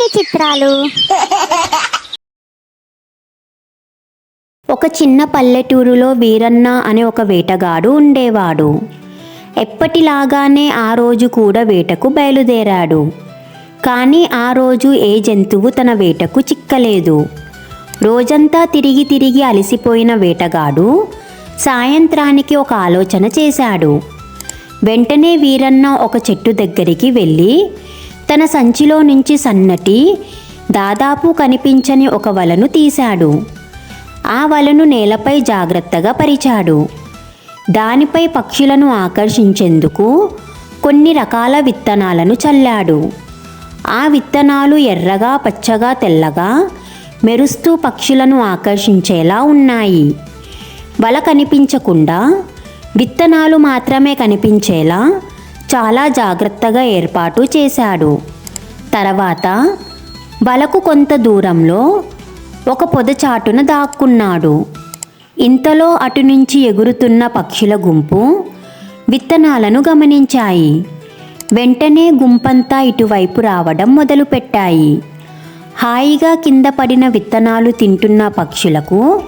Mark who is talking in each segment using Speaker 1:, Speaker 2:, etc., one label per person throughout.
Speaker 1: కొన్ని చిత్రాలు?
Speaker 2: ఒక చిన్న పల్లెటూరులో వీరన్న అనే ఒక వేటగాడు ఉండేవాడు. ఎప్పటిలాగానే ఆ రోజు కూడా వేటకు బయలుదేరాడు. కానీ ఆ రోజు ఏ జంతువు తన వేటకు చిక్కలేదు. రోజంతా తిరిగి తిరిగి అలసిపోయిన వేటగాడు సాయంత్రానికి ఒక ఆలోచన చేశాడు. వెంటనే వీరన్న ఒక చెట్టు దగ్గరికి వెళ్ళి తన సంచిలో నుంచి సన్నటి దాదాపు కనిపించని ఒక వలను తీశాడు. ఆ వలను నేలపై జాగ్రత్తగా పరిచాడు. దానిపై పక్షులను ఆకర్షించేందుకు కొన్ని రకాల విత్తనాలను చల్లాడు. ఆ విత్తనాలు ఎర్రగా పచ్చగా తెల్లగా మెరుస్తూ పక్షులను ఆకర్షించేలా ఉన్నాయి. వల కనిపించకుండా విత్తనాలు మాత్రమే కనిపించేలా చాలా జాగ్రత్తగా ఏర్పాటు చేశాడు. తర్వాత వలకు కొంత దూరంలో ఒక పొదచాటున దాక్కున్నాడు. ఇంతలో అటు నుంచి ఎగురుతున్న పక్షుల గుంపు విత్తనాలను గమనించాయి. వెంటనే గుంపంతా ఇటువైపు రావడం మొదలుపెట్టాయి. హాయిగా కింద పడిన విత్తనాలు తింటున్న పక్షులకు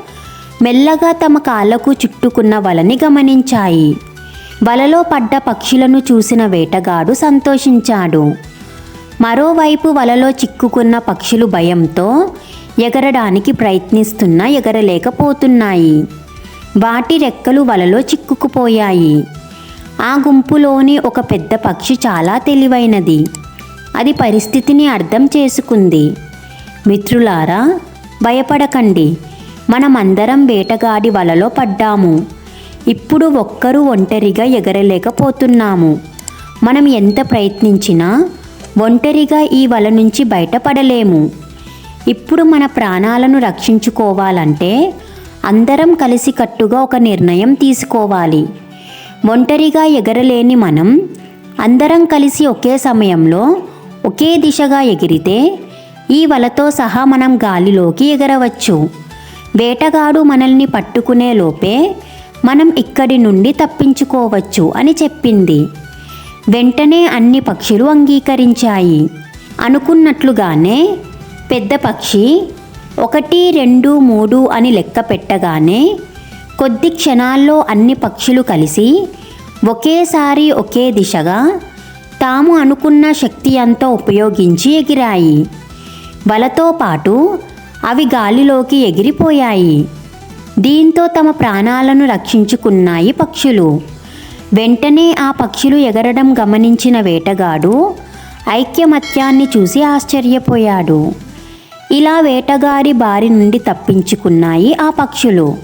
Speaker 2: మెల్లగా తమ కాళ్ళకు చుట్టుకున్న వలని గమనించాయి. వలలో పడ్డ పక్షులను చూసిన వేటగాడు సంతోషించాడు. మరోవైపు వలలో చిక్కుకున్న పక్షులు భయంతో ఎగరడానికి ప్రయత్నిస్తున్నా ఎగరలేకపోతున్నాయి. వాటి రెక్కలు వలలో చిక్కుకుపోయాయి. ఆ గుంపులోని ఒక పెద్ద పక్షి చాలా తెలివైనది. అది పరిస్థితిని అర్థం చేసుకుంది. మిత్రులారా భయపడకండి. మనమందరం వేటగాడి వలలో పడ్డాము. ఇప్పుడు ఒక్కరూ ఒంటరిగా ఎగరలేకపోతున్నాము. మనం ఎంత ప్రయత్నించినా ఒంటరిగా ఈ వల నుంచి బయటపడలేము. ఇప్పుడు మన ప్రాణాలను రక్షించుకోవాలంటే అందరం కలిసికట్టుగా ఒక నిర్ణయం తీసుకోవాలి. ఒంటరిగా ఎగరలేని మనం అందరం కలిసి ఒకే సమయంలో ఒకే దిశగా ఎగిరితే ఈ వలతో సహా మనం గాలిలోకి ఎగరవచ్చు. వేటగాడు మనల్ని పట్టుకునే లోపే మనం ఇక్కడి నుండి తప్పించుకోవచ్చు అని చెప్పింది. వెంటనే అన్ని పక్షులు అంగీకరించాయి. అనుకున్నట్లుగానే పెద్ద పక్షి ఒకటి రెండు మూడు అని లెక్క పెట్టగానే కొద్ది క్షణాల్లో అన్ని పక్షులు కలిసి ఒకేసారి ఒకే దిశగా తాము అనుకున్న శక్తి అంతా ఉపయోగించి ఎగిరాయి. వలతో పాటు అవి గాలిలోకి ఎగిరిపోయాయి. దీంతో తమ ప్రాణాలను రక్షించుకున్నాయి పక్షులు. వెంటనే ఆ పక్షులు ఎగరడం గమనించిన వేటగాడు ఐక్యమత్యాన్ని చూసి ఆశ్చర్యపోయాడు. ఇలా వేటగాడి బారి నుండి తప్పించుకున్నాయి ఆ పక్షులు.